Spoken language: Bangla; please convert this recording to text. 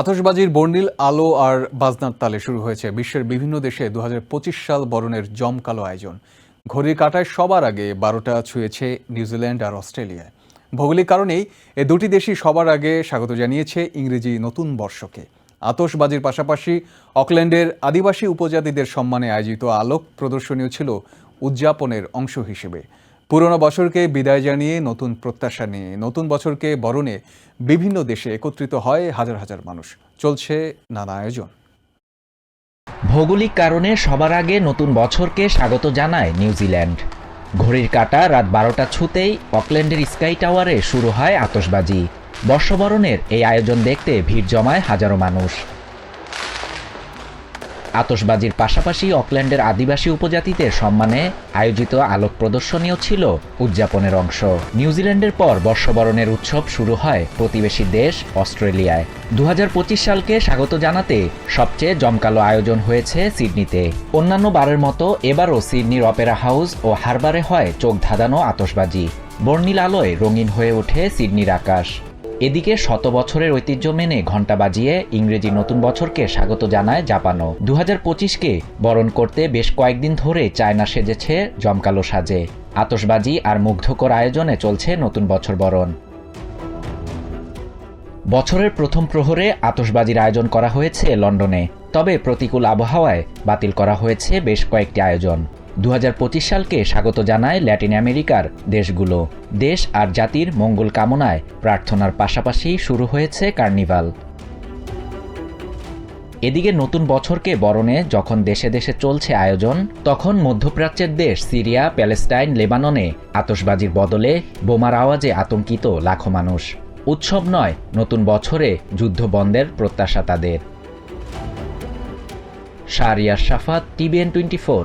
আতশবাজির বর্ণিল আলো আর বাজনার তালে শুরু হয়েছে বিশ্বের বিভিন্ন দেশে দু হাজার পঁচিশ সাল বরণের জমকালো আয়োজন। ঘড়ির কাটায় সবার আগে বারোটা ছুঁয়েছে নিউজিল্যান্ড আর অস্ট্রেলিয়ায় ভৌগোলিক কারণেই এ দুটি দেশই সবার আগে স্বাগত জানিয়েছে ইংরেজি নতুন বর্ষকে। আতশবাজির পাশাপাশি অকল্যান্ডের আদিবাসী উপজাতিদের সম্মানে আয়োজিত আলোক প্রদর্শনীও ছিল উদযাপনের অংশ হিসেবে। পুরনো বছরকে বিদায় জানিয়ে নতুন প্রত্যাশা নিয়ে, নতুন বছরকে বরণে বিভিন্ন দেশে একত্রিত হয় হাজার হাজার মানুষ। চলছে নানা আয়োজন। ভৌগোলিক কারণে সবার আগে নতুন বছরকে স্বাগত জানায় নিউজিল্যান্ড। ঘড়ির কাঁটা রাত বারোটা ছুতেই অকল্যান্ডের স্কাই টাওয়ারে শুরু হয় আতশবাজি। বর্ষবরণের এই আয়োজন দেখতে ভিড় জমায় হাজারো মানুষ। আতশবাজির পাশাপাশি অকল্যান্ডের আদিবাসী উপজাতিদের সম্মানে আয়োজিত আলোক প্রদর্শনীও ছিল উদযাপনের অংশ। নিউজিল্যান্ডের পর বর্ষবরণের উৎসব শুরু হয় প্রতিবেশী দেশ অস্ট্রেলিয়ায়। দু হাজার পঁচিশ সালকে স্বাগত জানাতে সবচেয়ে জমকালো আয়োজন হয়েছে সিডনিতে। অন্যান্য বারের মতো এবারও সিডনির অপেরা হাউস ও হারবারে হয় চোখ ধাঁধানো আতশবাজি। বর্ণিল আলোয় রঙিন হয়ে ওঠে সিডনির আকাশ। এদিকে শত বছরের ঐতিহ্য মেনে ঘণ্টা বাজিয়ে ইংরেজি নতুন বছরকে স্বাগত জানায় জাপানও। দু হাজার পঁচিশকে বরণ করতে বেশ কয়েকদিন ধরে চায়না সেজেছে জমকালো সাজে। আতসবাজি আর মুগ্ধকর আয়োজনে চলছে নতুন বছর বরণ। বছরের প্রথম প্রহরে আতসবাজির আয়োজন করা হয়েছে লন্ডনে। তবে প্রতিকূল আবহাওয়ায় বাতিল করা হয়েছে বেশ কয়েকটি আয়োজন। দু হাজার পঁচিশ সালকে স্বাগত জানায় ল্যাটিন আমেরিকার দেশগুলো। দেশ আর জাতির মঙ্গল কামনায় প্রার্থনার পাশাপাশি শুরু হয়েছে কার্নিভাল। এদিকে নতুন বছরকে বরণে যখন দেশে দেশে চলছে আয়োজন, তখন মধ্যপ্রাচ্যের দেশ সিরিয়া, প্যালেস্টাইন, লেবাননে আতশবাজির বদলে বোমার আওয়াজে আতঙ্কিত লাখো মানুষ। উৎসব নয়, নতুন বছরে যুদ্ধ বন্ধের প্রত্যাশা তাদের। Shahriar Shafat, TVN twenty four.